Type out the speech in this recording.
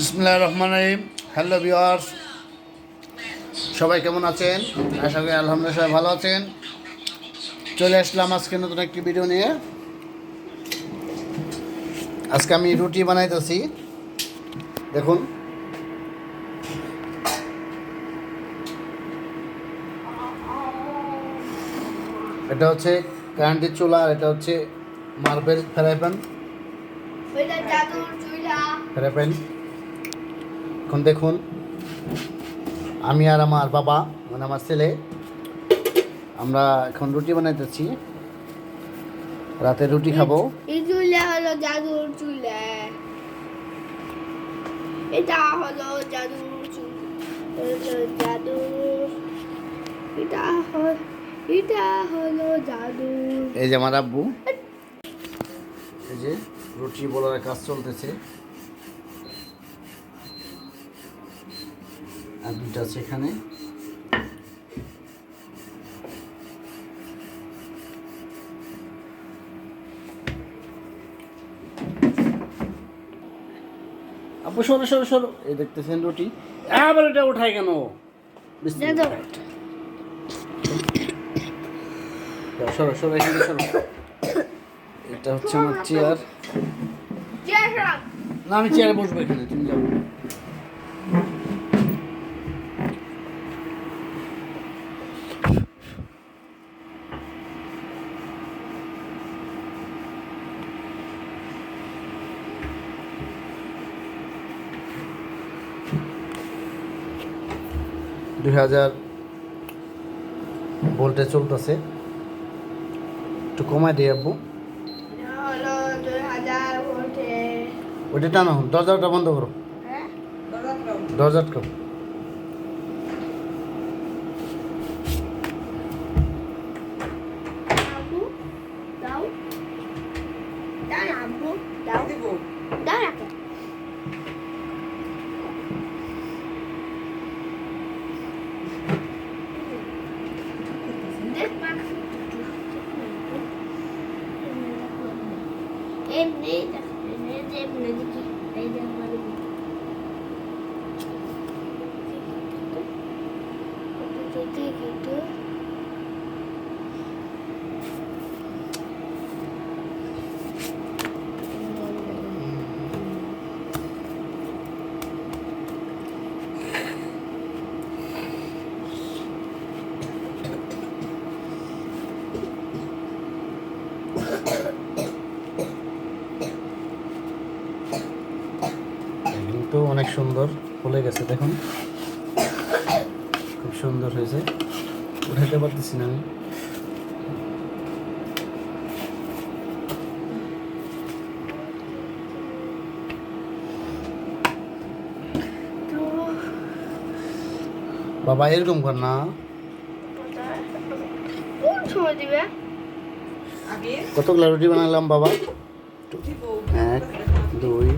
বিসমুল্লাহ রহমান রহিম। Hello viewers সবাই কেমন আছেন? আশা করি আলহামদুলিল্লাহ সবাই ভালো আছেন। চলে আসলাম আজকে নতুন একটি ভিডিও নিয়ে। আজকে আমি রুটি বানাইতেছি। দেখুন। এটা হচ্ছে কারেন্টের চুলা আর এটা হচ্ছে marble fry pan. Fry pan. এখন দেখুন আমি আর আমার বাবা মানে আমার ছেলে আমরা এখন রুটি বানাইতেছি। রাতে রুটি খাব। এই চুলা হলো জাদুর চুলা। এটা হলো জাদুর এটা জাদুর। এটা হলো এটা হলো জাদুর। এই যে আমার আব্বু। এই যে রুটি বলার কাজ চলতেছে। আর দুইটা আছে এখানে। আপু সরো সরো সরো এই দেখতেছেন রুটি। আবার এটা উঠায় কেন? সরো সরো এখানে সরো এটা হচ্ছে আমার চেয়ার না আমি চেয়ারে বসবো এখানে তুমি যাও। দুই হাজার ভোল্টে চলতেছে। একটু কমাই দিই আব্বু। ওইটা টানো দরজাটা বন্ধ করো। হ্যাঁ? দরজা আটকাও আব্বু দাও। দাও দাও দাও না কেন? দেখ মা। এমনি এমনি দেখি, এই যে আমার দেখি একটু। কিন্তু অনেক সুন্দর। ফুলে গেছে দেখুন। খুব সুন্দর হয়েছে। উঠাতে পারতেছি না আমি। বাবা এরকম কর না। কতগুলো রুটি বানালাম বাবা? এক দুই